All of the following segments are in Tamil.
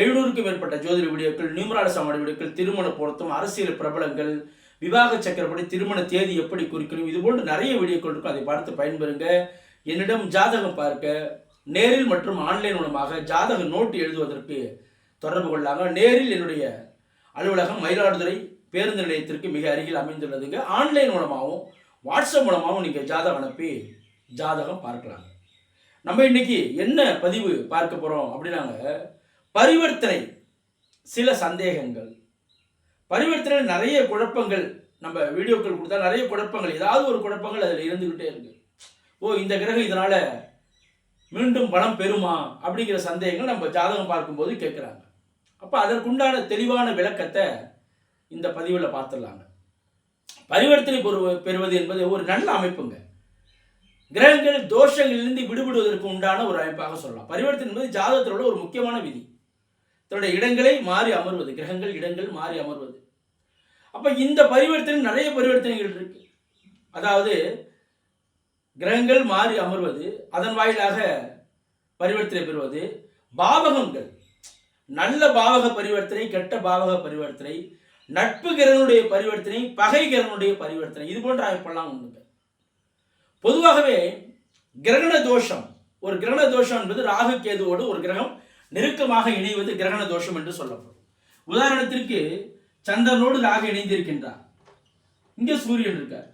எழுநூறுக்கும் மேற்பட்ட ஜோதிட வீடியோக்கள் நியூமரால சாமாடி வீடியோக்கள் திருமண பொருத்தம் அரசியல் பிரபலங்கள் விவாக சக்கரப்படி திருமண தேதி எப்படி குறிக்கணும் இது போன்று நிறைய வீடியோக்கள் இருக்கும். அதை பார்த்து பயன்பெறுங்க. என்னிடம் ஜாதகம் பார்க்க நேரில் மற்றும் ஆன்லைன் மூலமாக ஜாதக நோட்டு எழுதுவதற்கு தொடர்பு கொள்ளாங்க. நேரில் என்னுடைய அலுவலகம் மயிலாடுதுறை பேருந்து நிலையத்திற்கு மிக அருகில் அமைந்துள்ளதுங்க. ஆன்லைன் மூலமாகவும் வாட்ஸ்அப் மூலமாகவும் நீங்கள் ஜாதகம் அனுப்பி ஜாதகம் பார்க்கலாம். நம்ம இன்னைக்கு என்ன பதிவு பார்க்க போகிறோம் அப்படின்னாங்க பரிவர்த்தனை சில சந்தேகங்கள். பரிவர்த்தனை நிறைய குழப்பங்கள் நம்ம வீடியோக்கள் கொடுத்தா நிறைய குழப்பங்கள் ஏதாவது ஒரு குழப்பங்கள் அதில் இருந்துக்கிட்டே இருக்கு. ஓ இந்த கிரகம் இதனால் மீண்டும் பலம் பெறுமா அப்படிங்கிற சந்தேகங்கள் நம்ம ஜாதகம் பார்க்கும்போது கேட்குறாங்க அப்போ அதற்குண்டான தெளிவான விளக்கத்தை இந்த பதிவில் பார்த்துடலாங்க. பரிவர்த்தனை பெறுவ பெறுவது என்பது ஒரு நல்ல அமைப்புங்க. கிரகங்கள் தோஷங்களிலிருந்து விடுபடுவதற்கு உண்டான ஒரு அமைப்பாக சொல்லலாம். பரிவர்த்தனை என்பது ஜாதகத்தில் உள்ள ஒரு முக்கியமான விதி. தன்னுடைய இடங்களை மாறி அமர்வது கிரகங்கள் இடங்கள் மாறி அமர்வது. அப்போ இந்த பரிவர்த்தனை நிறைய பரிவர்த்தனைகள் இருக்கு. அதாவது கிரகங்கள் மாறி அமர்வது அதன் வாயிலாக பரிவர்த்தனை பெறுவது பாவகங்கள். நல்ல பாவக பரிவர்த்தனை கெட்ட பாவக பரிவர்த்தனை நட்பு கிரகனுடைய பரிவர்த்தனை பகை கிரகனுடைய பரிவர்த்தனை இது போன்ற அமைப்பெல்லாம் உண்டுங்க பொதுவாகவே கிரகண தோஷம் ஒரு கிரகண தோஷம் என்பது ராகு கேதுவோடு ஒரு கிரகம் நெருக்கமாக இணைவது கிரகண தோஷம் என்று சொல்லப்படும். உதாரணத்திற்கு சந்திரனோடு ராகு இணைந்திருக்கின்றார். இங்கே சூரியன் இருக்கார்.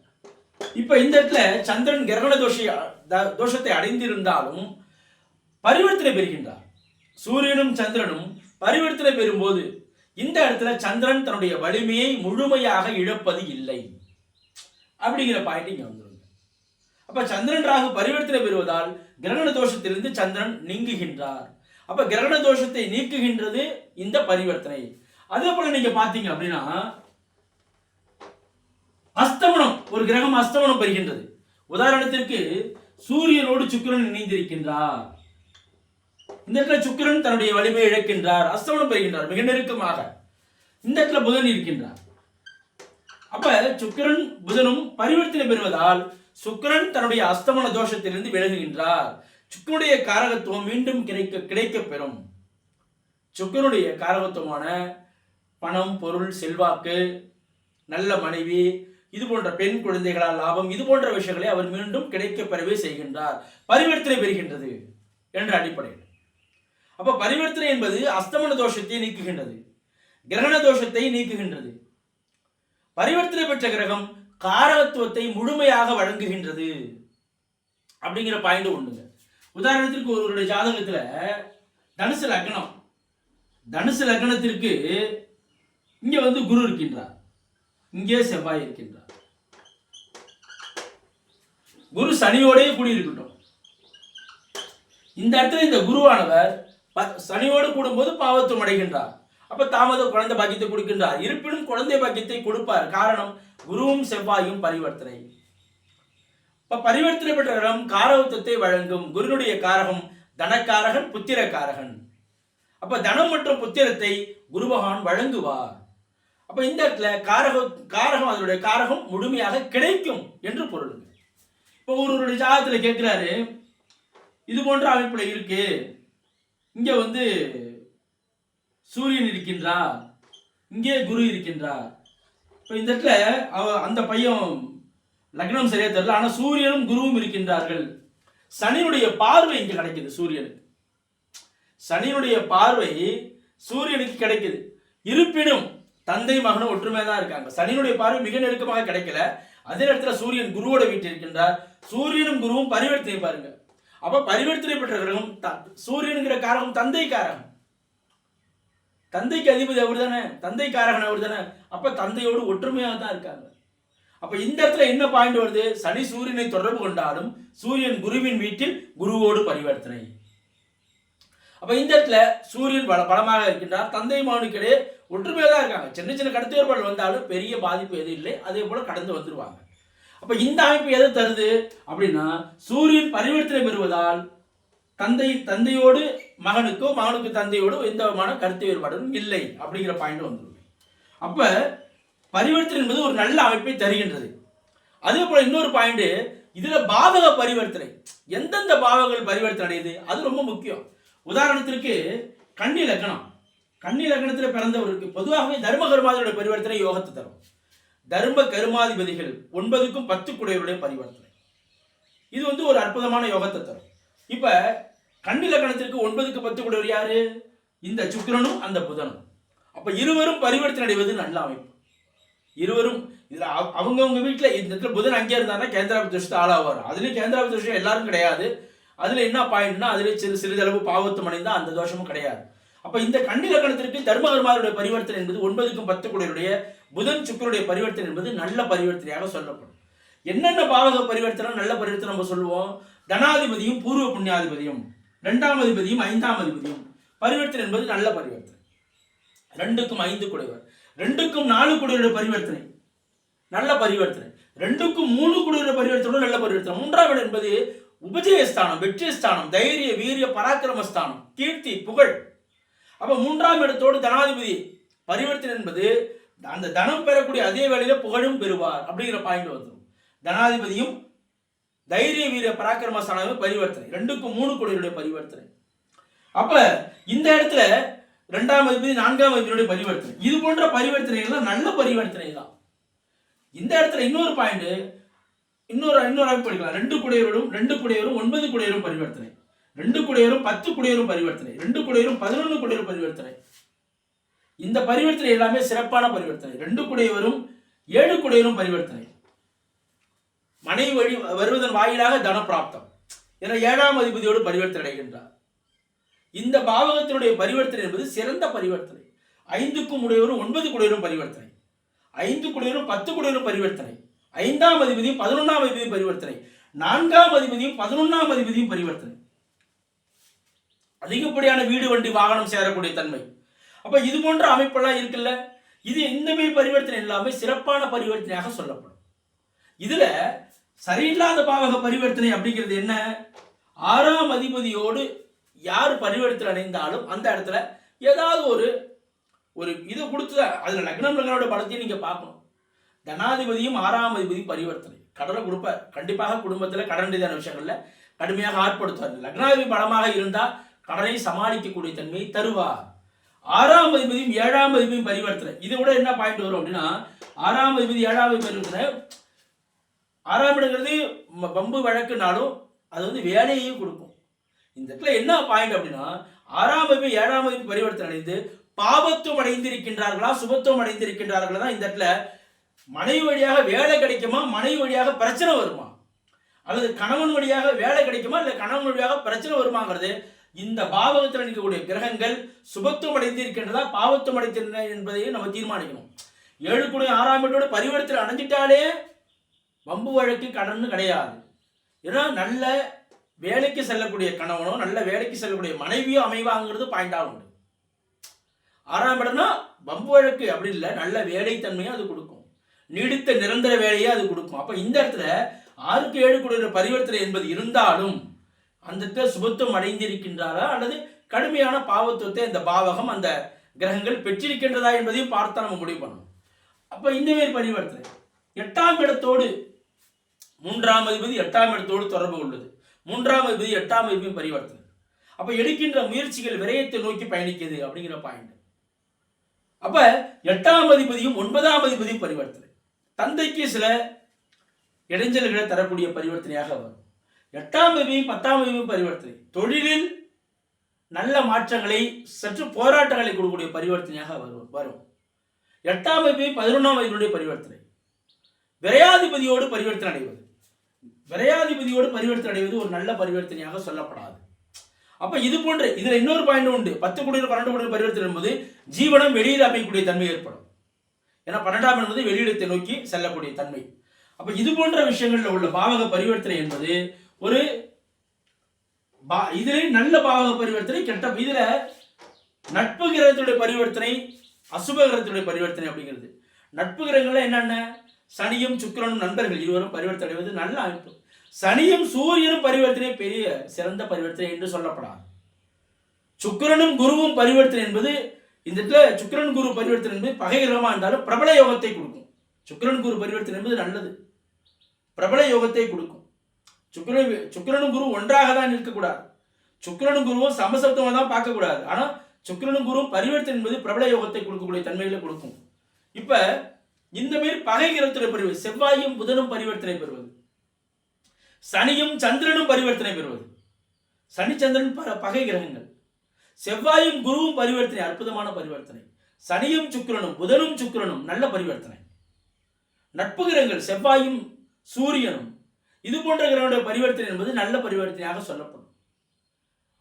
இப்ப இந்த இடத்துல சந்திரன் கிரகண தோஷ த- தோஷத்தை அடைந்திருந்தாலும் பரிவர்த்தனை பெறுகின்றார். சூரியனும் சந்திரனும் பரிவர்த்தனை பெறும்போது இந்த இடத்துல சந்திரன் தன்னுடைய வலிமையை முழுமையாக இழப்பது இல்லை. அப்படிங்கிற பாயிண்ட் இங்க வந்துருங்க. அப்ப சந்திரன் ராகு பரிவர்த்தனை பெறுவதால் கிரகண தோஷத்திலிருந்து சந்திரன் நீங்குகின்றார். அப்ப கிரகண தோஷத்தை நீக்குகின்றது இந்த பரிவர்த்தனை. அதே போல நீங்க பாத்தீங்க அப்படின்னா அஸ்தமனம் ஒரு கிரகம் அஸ்தமனம் பெறுகின்றது. உதாரணத்திற்கு சூரியனோடு சுக்கிரன் இணைந்திருக்கின்றார். இந்த இடத்துல சுக்கிரன் தன்னுடைய வலிமை இழக்கின்றார் அஸ்தமனம் பெறுகின்றார் மிக நெருக்கமாக. இந்த இடத்துல புதன் இருக்கின்றார். அப்ப சுக்கிரன் புதனும் பரிவர்த்தனை பெறுவதால் சுக்கிரன் தன்னுடைய அஸ்தமன தோஷத்திலிருந்து விலகுகின்றார். சுக்கிரனுடைய காரகத்துவம் மீண்டும் கிடைக்க கிடைக்க பெறும் சுக்கிரனுடைய காரகத்துவமான பணம் பொருள் செல்வாக்கு நல்ல மனைவி இது போன்ற பெண் குழந்தைகளால் லாபம் இது போன்ற விஷயங்களை அவர் மீண்டும் கிடைக்க பெறவே செய்கின்றார். பரிவர்த்தனை பெறுகின்றது என்ற அடிப்படையில். அப்ப பரிவர்த்தனை என்பது அஸ்தமன தோஷத்தை நீக்குகின்றது கிரகண தோஷத்தை நீக்குகின்றது. பரிவர்த்தனை பெற்ற கிரகம் காரகத்துவத்தை முழுமையாக வழங்குகின்றது. அப்படிங்கிற பாயிண்ட் ஒண்ணுங்க உதாரணத்திற்கு ஒருவருடைய ஜாதகத்துல தனுசு லக்னம். தனுசு லக்னத்திற்கு இங்க வந்து குரு இருக்கின்றார். இங்கே செவ்வாய் இருக்கின்றார். குரு சனியோடே கூடியிருக்கட்டும் இந்த இடத்துல இந்த குருவானவர் சனியோடு கூடும்போது பாவத்துவம் அடைகின்றார். அப்ப தாமத குழந்தை பாக்கியத்தை கொடுக்கின்றார். இருப்பினும் குழந்தை பாக்கியத்தை கொடுப்பார். காரணம் குருவும் செவ்வாயும் பரிவர்த்தனை. இப்ப பரிவர்த்தனை பெற்ற இடம் காரகத்துவத்தை வழங்கும் குருனுடைய காரகம் தனக்காரகன் புத்திர காரகன் அப்ப தனம் மற்றும் புத்திரத்தை குருபகவான் வழங்குவார். அப்ப இந்த இடத்துல காரக காரகம் அதனுடைய காரகம் முழுமையாக கிடைக்கும் என்று பொருளுங்க இப்போ ஒருவருடைய ஜாதகத்துல கேட்கிறாரு இது போன்ற அமைப்புல இருக்கு. இங்க வந்து சூரியன் இருக்கின்றார். இங்கே குரு இருக்கின்றார். இப்போ இந்த இடத்துல அவ அந்த பையன் லக்னம் சரியா தெரியல. ஆனா சூரியனும் குருவும் இருக்கின்றார்கள். சனியினுடைய பார்வை இங்கு கிடைக்குது சூரியனுக்கு. சனியினுடைய பார்வை சூரியனுக்கு கிடைக்குது. இருப்பினும் தந்தை மகனும் ஒற்றுமை தான் இருக்காங்க. சனியினுடைய பார்வை மிக நெருக்கமாக கிடைக்கல. அதே இடத்துல சூரியன் குருவோட வீட்டில் இருக்கின்றார். சூரியனும் குருவும் பரிவர்த்தனை பாருங்க. அப்ப பரிவர்த்தனை பெற்ற கிரகம் சூரியனுங்கிற காரகம் தந்தை காரகம். தந்தைக்கு அதிபதி அவர் தானே தந்தை காரகன் அவர் தானே அப்ப தந்தையோடு ஒற்றுமையாக தான் இருக்காங்க. அப்ப இந்த இடத்துல என்ன பாயிண்ட் வருது? சனி சூரியனை தொடர்பு கொண்டாலும் சூரியன் குருவின் வீட்டில் குருவோடு பரிவர்த்தனை. அப்ப இந்த இடத்துல சூரியன் பல பலமாக இருக்கின்றார். தந்தை மகனுக்கிடையே ஒற்றுமையாக தான் இருக்காங்க. சின்ன சின்ன கருத்து வேறுபாடு வந்தாலும் பெரிய பாதிப்பு எதுவும் இல்லை. அதே போல கடந்து வந்துருவாங்க. அப்ப இந்த அமைப்பு எதை தருது? அப்படின்னா சூரியன் பரிவர்த்தனை பெறுவதால் தந்தை தந்தையோடு மகனுக்கோ மகனுக்கு தந்தையோடு எந்த விதமான கருத்து வேறுபாடும் இல்லை. அப்படிங்கிற பாயிண்ட் வந்துடும் அப்ப பரிவர்த்தனை என்பது ஒரு நல்ல அமைப்பை தருகின்றது. அதே போல இன்னொரு பாயிண்ட் இதில் பாவக பரிவர்த்தனை. எந்தெந்த பாவங்கள் பரிவர்த்தனை அடையுது? அது ரொம்ப முக்கியம். உதாரணத்திற்கு கன்னி லக்னம் கன்னி லக்னத்தில் பிறந்தவருக்கு பொதுவாகவே தர்ம கருமாதியோட பரிவர்த்தனை யோகத்தை தரும். தர்ம கருமாதிபதிகள் ஒன்பதுக்கும் பத்து குடையவருடைய பரிவர்த்தனை. இது வந்து ஒரு அற்புதமான யோகத்தை தரும். இப்போ கன்னி லக்னத்திற்கு ஒன்பதுக்கு பத்து குடையவர் யாரு? இந்த சுக்கிரனும் அந்த புதனும். அப்போ இருவரும் பரிவர்த்தனை அடைவது நல்ல அமைப்பு. இருவரும் இதுல அவங்கவுங்க அவங்கவங்க வீட்டுல இந்த இடத்துல புதன் அங்கே இருந்தாருன்னா கேந்திராபதி தோஷத்தை ஆளாவார். அதுலயும் கேந்திராபதி தோஷம் எல்லாரும் கிடையாது. அதுல என்ன பாயிண்ட்னா அதுல சிறு சிறிதளவு பாவத்து அடைந்தா அந்த தோஷமும் கிடையாது. அப்ப இந்த கண்ணி லக்கணத்திற்கு தர்மகர்மாருடைய பரிவர்த்தனை என்பது ஒன்பதுக்கும் பத்து குடையுடைய புதன் சுக்கருடைய பரிவர்த்தனை என்பது நல்ல பரிவர்த்தனையாக சொல்லப்படும். என்னென்ன பாவக பரிவர்த்தனை நல்ல பரிவர்த்தனை நம்ம சொல்லுவோம்? தனாதிபதியும் பூர்வ புண்ணியாதிபதியும் இரண்டாம் அதிபதியும் ஐந்தாம் அதிபதியும். பரிவர்த்தனை என்பது நல்ல பரிவர்த்தனை. ரெண்டுக்கும் ஐந்து குடைவர் ரெண்டுக்கும் நாலு குடையோட பரிவர்த்தனை. நல்ல பரிவர்த்தனை. ரெண்டுக்கும் மூணு குடையோட பரிவர்த்தனை நல்ல பரிவர்த்தனை. மூன்றாம் இடம் என்பது உபஜயஸ்தானம் வெற்றிஸ்தானம் தைரிய வீரிய பராக்கிரமஸ்தானம் கீர்த்தி புகழ். அப்ப மூன்றாம் இடத்தோடு தனாதிபதி பரிவர்த்தனை என்பது அந்த தனம் பெறக்கூடிய அதே வேளையில புகழும் பெறுவார் அப்படிங்கிற பாயிண்ட் வந்துடும் தனாதிபதியும் தைரிய வீர பராக்கிரமஸ்தானமும் பரிவர்த்தனை. ரெண்டுக்கும் மூணு கோடியுடைய பரிவர்த்தனை. அப்ப இந்த இடத்துல ரெண்டாம் அதிபதி நான்காம் அதிபதியுடைய பரிவர்த்தனை. இது போன்ற பரிவர்த்தனைகள் நல்ல பரிவர்த்தனை தான் இந்த இடத்துல இன்னொரு பாயிண்ட் இன்னொரு இன்னொரு அமைப்பு படிக்கலாம் ரெண்டு குடையவரும் ரெண்டு குடையவரும் ஒன்பது குடையரும் பரிவர்த்தனை. ரெண்டு குடையரும் பத்து குடையரும் பரிவர்த்தனை. ரெண்டு குடையரும் பதினொன்று குடையரும் பரிவர்த்தனை. இந்த பரிவர்த்தனை எல்லாமே சிறப்பான பரிவர்த்தனை. ரெண்டு குடையவரும் ஏழு குடையரும் பரிவர்த்தனை. மனைவி வழி வருவதன் வாயிலாக தனப்பிராப்தம். என ஏழாம் அதிபதியோடு பரிவர்த்தனை அடைகின்றார். இந்த பாவகத்தினுடைய பரிவர்த்தனை என்பது சிறந்த பரிவர்த்தனை. ஐந்துக்கும் உடையவரும் ஒன்பது குடையரும் பரிவர்த்தனை. ஐந்து குடையரும் பத்து குடையரும் பரிவர்த்தனை. ஐந்தாம் அதிபதியும் பதினொன்றாம் அதிபதியும் பரிவர்த்தனை. நான்காம் அதிபதியும் பதினொன்றாம் அதிபதியும் பரிவர்த்தனை. அதிகப்படியான வீடு வண்டி வாகனம் சேரக்கூடிய தன்மை. அப்ப இது போன்ற அமைப்பெல்லாம் இருக்குல்ல? இது இந்த பரிவர்த்தனை? எல்லாமே சிறப்பான பரிவர்த்தனையாக சொல்லப்படும். இதுல சரியில்லாத பாவக பரிவர்த்தனை அப்படிங்கிறது என்ன? ஆறாம் அதிபதியோடு யார் பரிவர்த்தனை அடைந்தாலும் அந்த இடத்துல ஏதாவது ஒரு ஒரு இது கொடுத்து அதில் லக்னம் லக்னோட படத்தையும் நீங்கள் பார்க்கணும். தனாதிபதியும் ஆறாம் அதிபதியும் பரிவர்த்தனை. கடனை கொடுப்பார். கண்டிப்பாக குடும்பத்தில் கடன் ரீதியான விஷயங்களில் கடுமையாக ஆட்படுத்துவார். லக்னாதிபதி பலமாக இருந்தால் கடனை சமாளிக்கக்கூடிய தன்மையை தருவார். ஆறாம் அதிபதியும் ஏழாம் அதிபதியும் பரிவர்த்தனை. இதை விட என்ன பாயிண்ட் வரும் அப்படின்னா ஆறாம் அதிபதி ஏழாம் அதிபதி பரிவர்த்தனை ஆறாம் இடங்கிறது பம்பு வழக்குனாலும் அது வந்து வேலையையும் கொடுக்கும். இந்த இடத்துல என்ன பாயிண்ட் அப்படின்னா ஆறாம் வகுப்பு ஏழாம் வகுப்பு பரிவர்த்தனை அடைந்து பாவத்துவம் அடைந்திருக்கின்றார்களா சுபத்துவம் அடைந்திருக்கின்றார்களா தான் இந்த இடத்துல மனைவி வழியாக வேலை கிடைக்குமா மனைவி வழியாக பிரச்சனை வருமா? அல்லது கணவன் வழியாக வேலை கிடைக்குமா இல்லை கணவன் வழியாக பிரச்சனை வருமாங்கிறது இந்த பாவகத்தில் நிற்கக்கூடிய கிரகங்கள் சுபத்துவம் அடைந்திருக்கின்றதா பாவத்துவம் அடைந்திருக்கின்றன என்பதையும் நம்ம தீர்மானிக்கணும். ஏழு கூட ஆறாம் வீட்டோட பரிவர்த்தனை அடைஞ்சிட்டாலே வம்பு வழக்கு கடன் கிடையாது. ஏன்னா நல்ல வேலைக்கு செல்லக்கூடிய கணவனோ நல்ல வேலைக்கு செல்லக்கூடிய மனைவியோ அமைவாங்கிறது பாயிண்டாக உண்டு. ஆறாம் இடம்னா பம்பு வழக்கு அப்படி இல்லை நல்ல வேலைத்தன்மையை அது கொடுக்கும். நீடித்த நிரந்தர வேலையை அது கொடுக்கும். அப்போ இந்த இடத்துல ஆறுக்கு ஏழு கூடிய பரிவர்த்தனை என்பது இருந்தாலும் அந்த இடத்துல சுபத்துவம் அடைந்திருக்கின்றாரா அல்லது கடுமையான பாவத்துவத்தை இந்த பாவகம் அந்த கிரகங்கள் பெற்றிருக்கின்றதா என்பதையும் பார்த்தா நம்ம முடிவு பண்ணணும். அப்போ இந்தமாரி பரிவர்த்தனை. எட்டாம் இடத்தோடு மூன்றாம் அதிபதி எட்டாம் இடத்தோடு தொடர்பு உள்ளது மூன்றாம் அதிபதி எட்டாம் அதிபதி பரிவர்த்தனை. அப்போ எடுக்கின்ற முயற்சிகள் விரயத்தை நோக்கி பயணிக்கிறது அப்படிங்கிற பாயிண்ட் அப்ப எட்டாம் அதிபதியும் ஒன்பதாம் அதிபதியும் பரிவர்த்தனை. தந்தைக்கு சில இடைஞ்சல்களை தரக்கூடிய பரிவர்த்தனையாக வரும். எட்டாம் அதிபதியும் பத்தாம் அதிபதியும் பரிவர்த்தனை. தொழிலில் நல்ல மாற்றங்களை சற்று போராட்டங்களை கொடுக்கக்கூடிய பரிவர்த்தனையாக வரும் வரும். எட்டாம் அதிபதி பதினொன்றாம் அதிபதியுடைய பரிவர்த்தனை. விரையாதிபதியோடு பரிவர்த்தனை அடைவது. விரையாதிபதியோடு பரிவர்த்தனை அடைவது ஒரு நல்ல பரிவர்த்தனையாக சொல்லப்படாது. அப்ப இது போன்ற இதுல இன்னொரு பாயிண்ட் உண்டு. பத்து கோடி பன்னெண்டு கோடி பரிவர்த்தனை என்பது ஜீவனம் வெளியில் அமைக்கக்கூடிய தன்மை ஏற்படும். ஏன்னா பன்னெண்டாம் என்பது வெளியிடத்தை நோக்கி செல்லக்கூடிய தன்மை. அப்ப இது போன்ற விஷயங்கள்ல உள்ள பாவக பரிவர்த்தனை என்பது ஒரு பா- இதுல நல்ல பாவக பரிவர்த்தனை கெட்ட இதுல நட்பு கிரகத்துடைய பரிவர்த்தனை அசுப கிரகத்துடைய பரிவர்த்தனை அப்படிங்கிறது. நட்பு கிரகங்கள்ல என்னென்ன? சனியும் சுக்கிரனும் நண்பர்கள் இருவரும் பரிவர்த்தனை அடைவது நல்ல அமைப்பு. சனியும் சூரியனும் பரிவர்த்தனை பெரிய சிறந்த பரிவர்த்தனை என்று சொல்லப்படாது. சுக்கிரனும் குருவும் பரிவர்த்தனை என்பது இந்த இடத்துல சுக்கிரன் குரு பரிவர்த்தனை என்பது பகை இருந்தாலும் பிரபல யோகத்தை கொடுக்கும். சுக்கிரன் குரு பரிவர்த்தனை என்பது நல்லது. பிரபல யோகத்தை கொடுக்கும். சுக்கிரன் சுக்கிரனும் குரு ஒன்றாக தான் இருக்கக்கூடாது சுக்கிரனும் குருவும் சமசப்தமாக தான் பார்க்கக்கூடாது. ஆனால் சுக்கிரனும் குருவும் பரிவர்த்தனை என்பது பிரபல யோகத்தை கொடுக்கக்கூடிய தன்மைகளை கொடுக்கும். இப்போ இந்த மாரி பகை கிரகத்துடைய பரிவு செவ்வாயும் புதனும் பரிவர்த்தனை பெறுவது. சனியும் சந்திரனும் பரிவர்த்தனை பெறுவது. சனி சந்திரன் பகை கிரகங்கள். செவ்வாயும் குருவும் பரிவர்த்தனை அற்புதமான பரிவர்த்தனை. சனியும் சுக்கிரனும் புதனும் சுக்கிரனும் நல்ல பரிவர்த்தனை. நட்பு கிரகங்கள் செவ்வாயும் சூரியனும். இது போன்ற கிரகங்களுடைய பரிவர்த்தனை என்பது நல்ல பரிவர்த்தனையாக சொல்லப்படும்.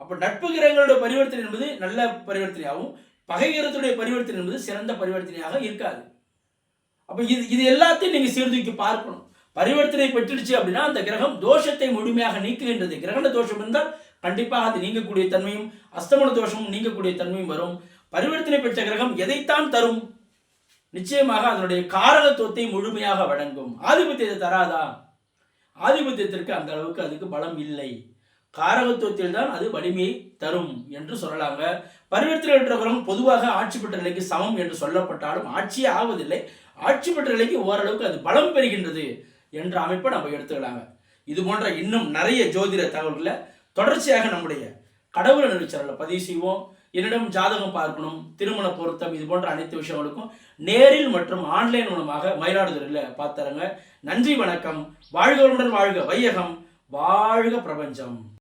அப்போ நட்பு கிரகங்களுடைய பரிவர்த்தனை என்பது நல்ல பரிவர்த்தனையாகவும் பகை கிரகத்துடைய பரிவர்த்தனை என்பது சிறந்த பரிவர்த்தனையாக இருக்காது. அப்போ இது இது எல்லாத்தையும் நீங்கள் சீர்தூக்கி பார்க்கணும். பரிவர்த்தனை பெற்றுடுச்சு அப்படின்னா அந்த கிரகம் தோஷத்தை முழுமையாக நீக்குகின்றது. கிரகண தோஷம் இருந்தால் கண்டிப்பாக அது நீங்கக்கூடிய தன்மையும் அஸ்தமன தோஷமும் நீங்கக்கூடிய தன்மையும் வரும். பரிவர்த்தனை பெற்ற கிரகம் எதைத்தான் தரும்? நிச்சயமாக அதனுடைய காரகத்துவத்தை முழுமையாக வழங்கும். ஆதிபத்தியத்தை தராதா? ஆதிபத்தியத்திற்கு அந்த அளவுக்கு அதுக்கு பலம் இல்லை. காரகத்துவத்தில் தான் அது வலிமையை தரும் என்று சொல்லலாங்க. பரிவர்த்தனை பெற்ற கிரகம் பொதுவாக ஆட்சி பெற்ற நிலைக்கு சமம் என்று சொல்லப்பட்டாலும் ஆட்சியே ஆவதில்லை. ஆட்சி பெற்ற நிலைக்கு ஓரளவுக்கு அது பலம் பெறுகின்றது என்ற அமைப்பை நம்ம எடுத்துக்கலாங்க. இது போன்ற இன்னும் நிறைய ஜோதிட தகவல்களை தொடர்ச்சியாக நம்முடைய கடவுள் நினைச்சரில் பதிவு செய்வோம். என்னிடம் ஜாதகம் பார்க்கணும் திருமண பொருத்தம் இது போன்ற அனைத்து விஷயங்களுக்கும் நேரில் மற்றும் ஆன்லைன் மூலமாக மயிலாடுதுறையில் பார்த்துறங்க நன்றி வணக்கம். வாழ்க வாழ்க. வையகம். வாழ்க பிரபஞ்சம்.